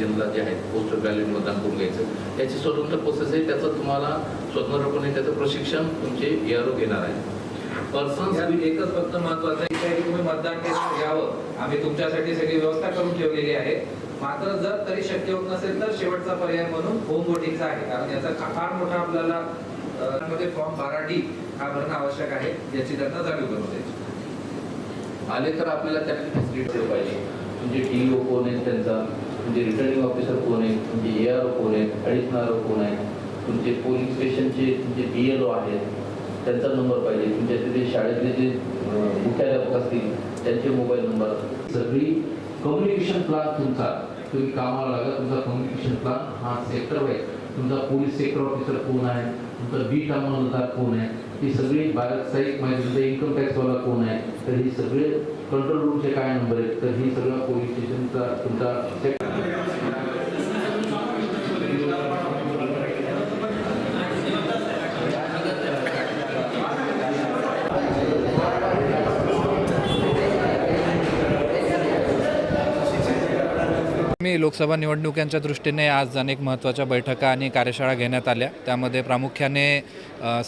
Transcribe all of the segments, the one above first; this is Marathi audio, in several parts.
सिटीजनला जे आहेत पोस्टल बॅलेट मतदान करून घ्यायचं. याची स्वतंत्र प्रोसेस आहे त्याचं तुम्हाला स्वतंत्रपणे त्याचं प्रशिक्षण तुमचे एआरओ घेणार आहे. पर्सन्स एकच फक्त महत्वाचं आहे की तुम्ही मतदान केंद्र घ्यावं. आम्ही तुमच्यासाठी सगळी व्यवस्था करून ठेवलेली आहे. मात्र जर तरी शक्य होत नसेल तर शेवटचा पर्याय म्हणून होम वोटिंगचा आहे. कारण याचा फार मोठा आपल्याला मध्ये फॉर्म बारा डी हा भरणं आवश्यक आहे याची त्यांना जाणीव करून द्यायची. आले तर आपल्याला त्याची फॅसिलिटी पाहिजे. म्हणजे डी ओ कोण आहे त्यांचा. म्हणजे रिटर्निंग ऑफिसर कोण आहे म्हणजे ए आर ओ कोण आहे ॲडिशनल आर ओ कोण आहे तुमचे पोलिंग स्टेशनचे तुमचे बी एल ओ आहेत त्यांचा नंबर पाहिजे तुमच्या तिथे शाळेतले जे मुख्याध्यापक असतील त्यांचे मोबाईल नंबर सगळी कम्युनिकेशन प्लॅन तुमचा. तुम्ही कामाला लागा तुमचा कम्युनिकेशन प्लॅन हा सेक्टर वाईज तुमचा पोलीस सेक्टर ऑफिसर कोण आहे तुमचा बीट अंमलदार कोण आहे ही सगळी व्यावसायिक माहिती तुमचा इन्कम टॅक्सवाला कोण आहे तर ही सगळे कंट्रोल रूमचे काय नंबर आहेत तर ही सगळं पोलीस स्टेशनचा तुमचा Thank you. मी लोकसभा निवडणुकांच्या दृष्टीने आज अनेक महत्त्वाच्या बैठका आणि कार्यशाळा घेण्यात आल्या. त्यामध्ये प्रामुख्याने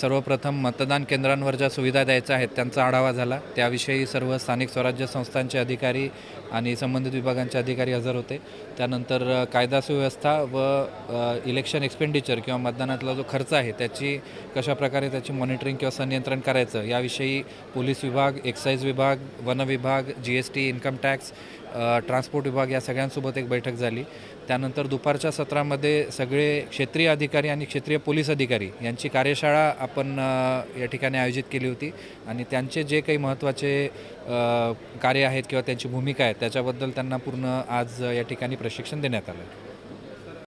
सर्वप्रथम मतदान केंद्रांवर ज्या सुविधा द्यायच्या आहेत त्यांचा आढावा झाला. त्याविषयी सर्व स्थानिक स्वराज्य संस्थांचे अधिकारी आणि संबंधित विभागांचे अधिकारी हजर होते. त्यानंतर कायदा सुव्यवस्था व इलेक्शन एक्सपेंडिचर किंवा मतदानातला जो खर्च आहे त्याची कशाप्रकारे त्याची मॉनिटरिंग किंवा संनियंत्रण करायचं याविषयी पोलीस विभाग एक्साईज विभाग वन विभाग G S T income tax transport विभाग या सगळ्यांसोबत एक बैठक झाली. त्यानंतर दुपारच्या सत्रामध्ये सगळे क्षेत्रीय अधिकारी आणि क्षेत्रीय पोलीस अधिकारी यांची कार्यशाळा आपण या ठिकाणी आयोजित केली होती. आणि त्यांचे जे काही महत्त्वाचे कार्य आहेत किंवा त्यांची भूमिका आहे त्याच्याबद्दल त्यांना पूर्ण आज या ठिकाणी प्रशिक्षण देण्यात आलं.